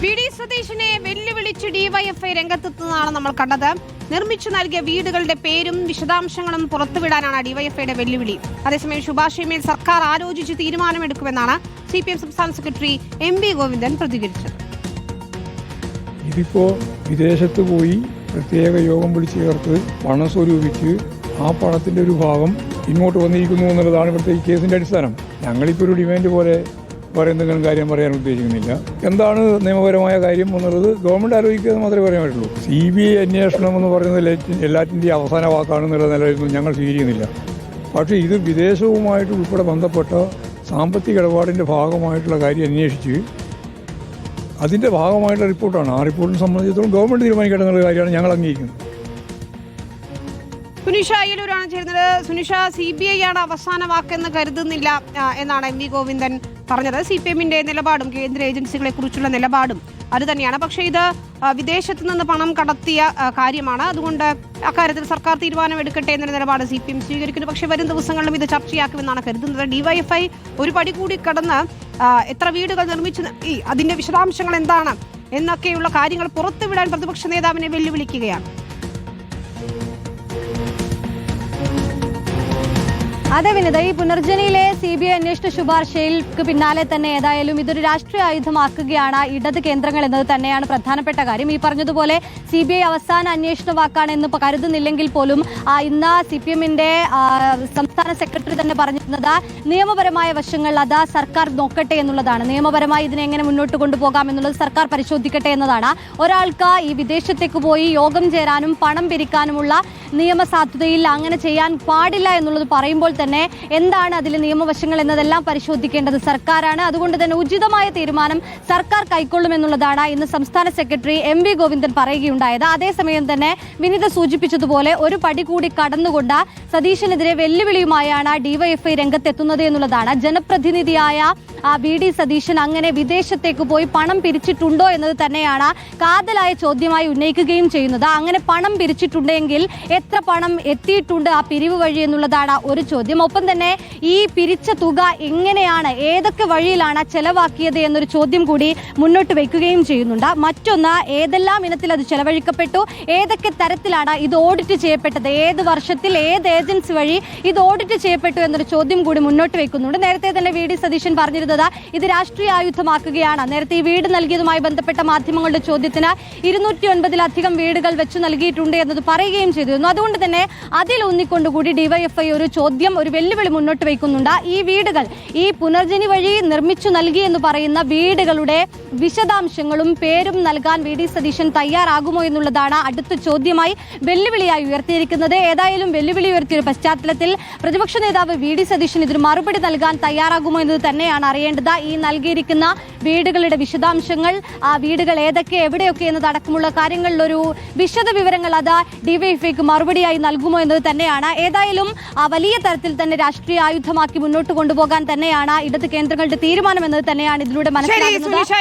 V D സതീശനെ വെല്ലുവിളിച്ച് DYFI രംഗത്തെത്തുന്നതാണ് നമ്മൾ കണ്ടത്. നിർമ്മിച്ചു നൽകിയ വീടുകളുടെ പേരും വിശദാംശങ്ങളും പുറത്തുവിടാനാണ് ഡിവൈഎഫ്ഐയുടെ വെല്ലുവിളി. അതേസമയം ശുഭാശയമേൽ സർക്കാർ ആലോചിച്ച് തീരുമാനമെടുക്കുമെന്നാണ് സി പി എം സംസ്ഥാന സെക്രട്ടറി എം വി ഗോവിന്ദൻ പ്രതികരിച്ചത്. ഇതിപ്പോ വിദേശത്ത് പോയി പ്രത്യേക യോഗം വിളിച്ചു ചേർത്ത് പണം സ്വരൂപിച്ച് ആ പണത്തിന്റെ ഒരു ഭാഗം ഇങ്ങോട്ട് വന്നിരിക്കുന്നു എന്നുള്ളതാണ് ഇവിടുത്തെ ഈ കേസിന്റെ അടിസ്ഥാനം. ഞങ്ങളിപ്പോൾ ഒരു ഡിമാൻഡ് പോലെ വേറെ എന്തെങ്കിലും കാര്യം പറയാൻ ഉദ്ദേശിക്കുന്നില്ല. എന്താണ് നിയമപരമായ കാര്യം എന്നുള്ളത് ഗവൺമെന്റ് ആലോചിക്കുക മാത്രമേ പറയാൻ പറ്റുള്ളൂ. സി ബി ഐ അന്വേഷണം എന്ന് പറയുന്നത് എല്ലാ- എല്ലാറ്റിന്റെയും അവസാന വാക്കാണെന്നുള്ള നിലയിലൊന്നും ഞങ്ങൾ സ്വീകരിക്കുന്നില്ല. പക്ഷേ ഇത് വിദേശവുമായിട്ട് ഉൾപ്പെടെ ബന്ധപ്പെട്ട സാമ്പത്തിക ഇടപാടിന്റെ ഭാഗമായിട്ടുള്ള കാര്യം അന്വേഷിച്ച് അതിന്റെ ഭാഗമായിട്ടുള്ള റിപ്പോർട്ടാണ്. ആ റിപ്പോർട്ടിനെ സംബന്ധിച്ചിടത്തോളം ഗവൺമെന്റ് എന്നുള്ള കാര്യമാണ് ഞങ്ങൾ അംഗീകരിക്കുന്നത്. സുനിഷ അയ്യലൂരാണ് ചേരുന്നത്. സുനിഷ സി ബി ഐ ആണ് അവസാന വാക്കെന്ന് കരുതുന്നില്ല എന്നാണ് എം വി ഗോവിന്ദൻ പറഞ്ഞത്. സി പി എമ്മിന്റെ നിലപാടും കേന്ദ്ര ഏജൻസികളെ കുറിച്ചുള്ള നിലപാടും അത് തന്നെയാണ് പക്ഷേ ഇത് വിദേശത്ത് നിന്ന് പണം കടത്തിയ കാര്യമാണ്. അതുകൊണ്ട് അക്കാര്യത്തിൽ സർക്കാർ തീരുമാനം എടുക്കട്ടെ എന്ന നിലപാട് സി പി എം സ്വീകരിക്കുന്നു. പക്ഷേ വരും ദിവസങ്ങളിലും ഇത് ചർച്ചയാക്കുമെന്നാണ് കരുതുന്നത്. ഡിവൈഎഫ്ഐ ഒരു പടി കൂടി കടന്ന് എത്ര വീടുകൾ നിർമ്മിച്ചു അതിന്റെ വിശദാംശങ്ങൾ എന്താണ് എന്നൊക്കെയുള്ള കാര്യങ്ങൾ പുറത്തുവിടാൻ പ്രതിപക്ഷ നേതാവിനെ വെല്ലുവിളിക്കുകയാണ്. അതെ വിനിത ഈ പുനർജനിയിലെ സി ബി ഐ അന്വേഷണ ശുപാർശയിൽക്ക് പിന്നാലെ തന്നെ ഏതായാലും ഇതൊരു രാഷ്ട്രീയ ആയുധമാക്കുകയാണ് ഇടത് കേന്ദ്രങ്ങൾ എന്നത് തന്നെയാണ് പ്രധാനപ്പെട്ട കാര്യം. ഈ പറഞ്ഞതുപോലെ സി ബി ഐ അവസാന അന്വേഷണ വാക്കാണ് എന്ന് കരുതുന്നില്ലെങ്കിൽ പോലും ഇന്ന് സി പി എമ്മിന്റെ സംസ്ഥാന സെക്രട്ടറി തന്നെ പറഞ്ഞിരുന്നത് നിയമപരമായ വശങ്ങൾ അത് സർക്കാർ നോക്കട്ടെ എന്നുള്ളതാണ്. നിയമപരമായി ഇതിനെ എങ്ങനെ മുന്നോട്ട് കൊണ്ടുപോകാം എന്നുള്ളത് സർക്കാർ പരിശോധിക്കട്ടെ എന്നതാണ്. ഒരാൾക്ക് ഈ വിദേശത്തേക്ക് പോയി യോഗം ചേരാനും പണം പിരിക്കാനുമുള്ള നിയമസാധുതയിൽ അങ്ങനെ ചെയ്യാൻ പാടില്ല എന്നുള്ളത് പറയുമ്പോൾ തന്നെ എന്താണ് അതിലെ നിയമവശങ്ങൾ എന്നതെല്ലാം പരിശോധിക്കേണ്ടത് സർക്കാരാണ്. അതുകൊണ്ട് തന്നെ ഉചിതമായ തീരുമാനം സർക്കാർ കൈക്കൊള്ളുമെന്നുള്ളതാണ് ഇന്ന് സംസ്ഥാന സെക്രട്ടറി എം വി ഗോവിന്ദൻ പറയുകയുണ്ടായത്. അതേസമയം തന്നെ വിനിത സൂചിപ്പിച്ചതുപോലെ ഒരു പടി കൂടി കടന്നുകൊണ്ട് സതീശനെതിരെ വെല്ലുവിളിയുമായാണ് ഡിവൈഎഫ്ഐ രംഗത്തെത്തുന്നത് എന്നുള്ളതാണ്. ജനപ്രതിനിധിയായ വി ഡി സതീശൻ അങ്ങനെ വിദേശത്തേക്ക് പോയി പണം പിരിച്ചിട്ടുണ്ടോ എന്നത് തന്നെയാണ് കാതലായ ചോദ്യമായി ഉന്നയിക്കുകയും ചെയ്യുന്നത്. അങ്ങനെ പണം പിരിച്ചിട്ടുണ്ടെങ്കിൽ എത്ര പണം എത്തിയിട്ടുണ്ട് ആ പിരിവ് വഴി എന്നുള്ളതാണ് ഒരു ചോദ്യം. ഒപ്പം തന്നെ ഈ പിരിച്ച തുക എങ്ങനെയാണ് ഏതൊക്കെ വഴിയിലാണ് ചെലവാക്കിയത് എന്നൊരു ചോദ്യം കൂടി മുന്നോട്ട് വയ്ക്കുകയും ചെയ്യുന്നുണ്ട്. മറ്റൊന്ന് ഏതെല്ലാം ഇനത്തിൽ അത് ചെലവഴിക്കപ്പെട്ടു? ഏതൊക്കെ തരത്തിലാണ് ഇത് ഓഡിറ്റ് ചെയ്യപ്പെട്ടത്? ഏത് വർഷത്തിൽ ഏത് ഏജൻസി വഴി ഇത് ഓഡിറ്റ് ചെയ്യപ്പെട്ടു എന്നൊരു ചോദ്യം കൂടി മുന്നോട്ട് വയ്ക്കുന്നുണ്ട് നേരത്തെ തന്നെ വി ഡി സതീശൻ പറഞ്ഞിരുന്നത് ഇത് രാഷ്ട്രീയ ആയുധമാക്കുകയാണ്. നേരത്തെ ഈ വീട് നൽകിയതുമായി ബന്ധപ്പെട്ട മാധ്യമങ്ങളുടെ ചോദ്യത്തിന് ഇരുന്നൂറ്റി ഒൻപതിലധികം വീടുകൾ വെച്ച് നൽകിയിട്ടുണ്ട് എന്നത് പറയുകയും ചെയ്തിരുന്നു. അതുകൊണ്ട് തന്നെ അതിൽ ഊന്നിക്കൊണ്ടുകൂടി ഡിവൈഎഫ്ഐ ഒരു ചോദ്യം ഒരു വെല്ലുവിളി മുന്നോട്ട് വയ്ക്കുന്നുണ്ട്. ഈ വീടുകൾ ഈ പുനർജനി വഴി നിർമ്മിച്ചു നൽകി എന്ന് പറയുന്ന വീടുകളുടെ വിശദാംശങ്ങളും പേരും നൽകാൻ വി ഡി സതീശൻ തയ്യാറാകുമോ എന്നുള്ളതാണ് അടുത്ത ചോദ്യമായി വെല്ലുവിളിയായി ഉയർത്തിയിരിക്കുന്നത്. ഏതായാലും വെല്ലുവിളി ഉയർത്തിയ പശ്ചാത്തലത്തിൽ പ്രതിപക്ഷ നേതാവ് വി ഡി സതീശൻ ഇതിന് മറുപടി നൽകാൻ തയ്യാറാകുമോ എന്നത് തന്നെയാണ് അറിയേണ്ടത്. ഈ നൽകിയിരിക്കുന്ന വീടുകളുടെ വിശദാംശങ്ങൾ ആ വീടുകൾ ഏതൊക്കെ എവിടെയൊക്കെ എന്നതടക്കമുള്ള കാര്യങ്ങളിലൊരു വിശദ വിവരങ്ങൾ അത് ഡിവൈഎഫ്ഐക്ക് മറുപടിയായി നൽകുമോ എന്നത് തന്നെയാണ്. ഏതായാലും ആ വലിയ തരത്തിൽ തന്നെ രാഷ്ട്രീയ ആയുധമാക്കി മുന്നോട്ട് കൊണ്ടുപോകാൻ തന്നെയാണ് ഇടത് കേന്ദ്രങ്ങളുടെ തീരുമാനം എന്നത് തന്നെയാണ് ഇതിലൂടെ സുനിഷ